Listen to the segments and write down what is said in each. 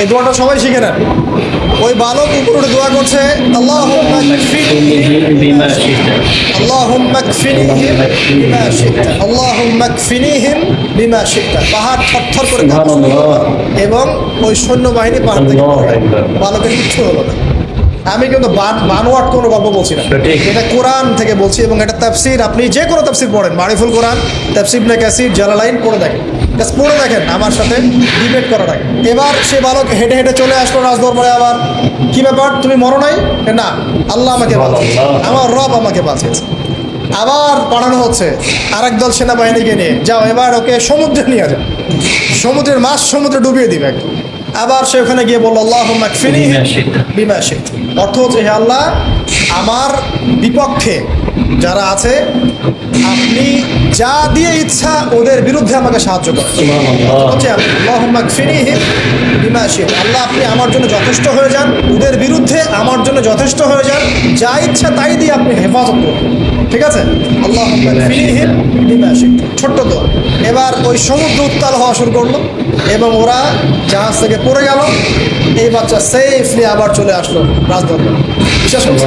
এই দোয়াটা সবাই শিখে নেন। ওই বালক উপরে দোয়া করছে পাহাড় থরথর করে এবং ওই সৈন্যবাহিনী পাহাড় থেকে বালকের কিচ্ছু হলো না। আমি কিন্তু বানোয়াট কোনো গল্প বলছি না। এটা কোরআন থেকে বলছি এবং এটা তাফসির। আপনি যে কোনো তাফসির পড়েন। মারিফুল কোরআন তাফসির না ক্যাসির জালালাইন পড়ে দেখেন। Just পড়ে দেখেন আমার সাথে ডিবেট করার আগে এবার সে বালক হেঁটে হেঁটে চলে আসলো রাজদরবারে আবার। কি ব্যাপার তুমি মরো নাই? না আল্লাহ আমাকে বাঁচিয়েছে। আমার রব আমাকে বাঁচিয়েছে। আবার পাঠানো হচ্ছে আরেক দল সেনাবাহিনীকে নিয়ে। যাও এবার ওকে সমুদ্রে নিয়ে যাও। সমুদ্রের মাছ সমুদ্রে ডুবিয়ে দিবে। একদম আবার সে ওখানে গিয়ে বলল আল্লাহ বিমা শি'তা। অর্থ হচ্ছে হে আল্লাহ আমার বিপক্ষে যারা আছে আপনি যা দিয়ে ইচ্ছা ওদের বিরুদ্ধে আমাকে সাহায্য করেন। হচ্ছে। আল্লাহ আপনি আমার জন্য যথেষ্ট হয়ে যান ওদের বিরুদ্ধে আমার জন্য যথেষ্ট হয়ে যান যা ইচ্ছা তাই দিয়ে আপনি হেফাজত করুন। ঠিক আছে? আল্লাহ। ছোট্ট দোয়া। এবার ওই সমুদ্র উত্তাল হওয়া শুরু করল এবং ওরা জাহাজ থেকে পড়ে গেল। এই বাচ্চা সেফলি আবার চলে আসলো রাজদরবার। বিশ্বাস করছে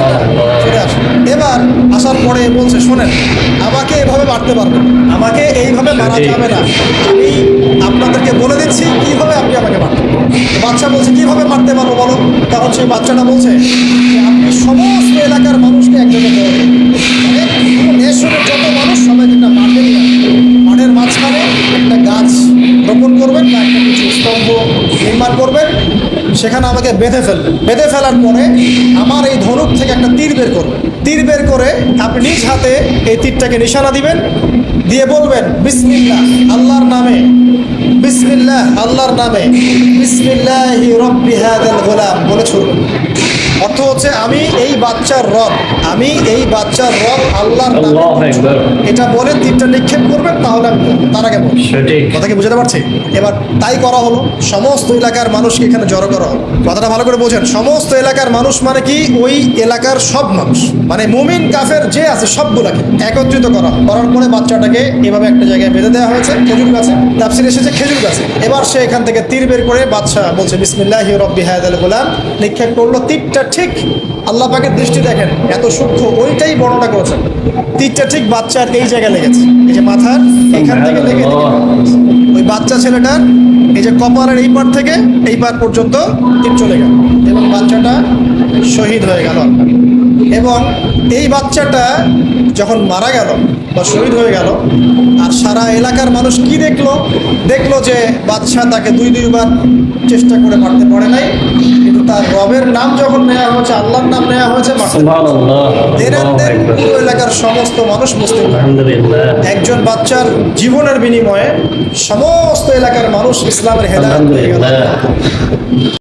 চলে আসলো। এবার আসার পরে বলছে শোনেন আমাকে এভাবে মারতে পারবেন আমাকে এইভাবে মারা যাবে না। আমি আপনাদেরকে বলে দিচ্ছি কীভাবে আপনি আমাকে মারতে পারবেন। বাচ্চা বলছে কীভাবে মারতে পারব বলো? তখন সেই বাচ্চাটা বলছে আপনি সমস্ত এলাকার মানুষকে এক জায়গায় করবেন সেখানে আমাকে বেঁধে ফেলবেন। বেঁধে ফেলার পরে আমার এই ধনুক থেকে একটা তীর বের করবেন। তীর বের করে আপনি নিজ হাতে এই তীরটাকে নিশানা দিবেন, দিয়ে বলবেন, বিসমিল্লাহ, আল্লাহর নামে, বিসমিল্লাহ, আল্লাহর নামে, বিসমিল্লাহ গোলাম বলে ছুড়বেন। অর্থ হচ্ছে আমি এই বাচ্চার রব। আমি এই বাচ্চার রব আল্লাহর নামে এটা বলে তীরটা নিক্ষেপ করবেন তাহলে। তার আগে বলুন। সঠিক। কথা কি বুঝতে পারছি? এবার তাই করা হলো সমস্ত এলাকার মানুষকে এখানে জড়ো করা হলো। কথাটা ভালো করে বোঝেন সমস্ত এলাকার মানুষ মানে কি? ওই এলাকার সব মানুষ। মানে মুমিন কাফের যে আছে সবগুলাকে একত্রিত করা। করার পরে বাচ্চাটাকে এভাবে একটা জায়গায় বেঁধে দেওয়া হয়েছে খেজুর গাছে। তাফসির এসেছে খেজুর গাছে। এবার সে এখান থেকে তীর বের করে বাচ্চা বলছে বিসমিল্লাহ রব্বি হায়াদাল গোলাম। নিক্ষেপ করল তীরটা ঠিক আল্লাহ পাকের দৃষ্টি দেখেন, এত সূক্ষ্ম, ওইটাই বর্ণনা করেছেন। তীরটা ঠিক বাচ্চার এই জায়গায় লেগেছে। এই যে মাথার, এখান থেকে লেগে লেগে ওই বাচ্চা ছেলেটার, এই যে কপালের এই পার থেকে এই পার পর্যন্ত তীর চলে গেল। এবং বাচ্চাটা শহীদ হয়ে গেল। এবং এই বাচ্চাটা যখন মারা গেল বা শহীদ হয়ে গেল আর সারা এলাকার মানুষ কি দেখল? দেখল যে বাচ্চা তাকে দুই দুইবার চেষ্টা করে মারতে পারে নাই কিন্তু তার রবের নাম যখন নেওয়া হয়েছে আল্লাহর নাম নেওয়া হয়েছে পুরো এলাকার সমস্ত মানুষ মুসলিম। একজন বাচ্চার জীবনের বিনিময়ে সমস্ত এলাকার মানুষ ইসলামের হেদায়ত হয়ে গেল।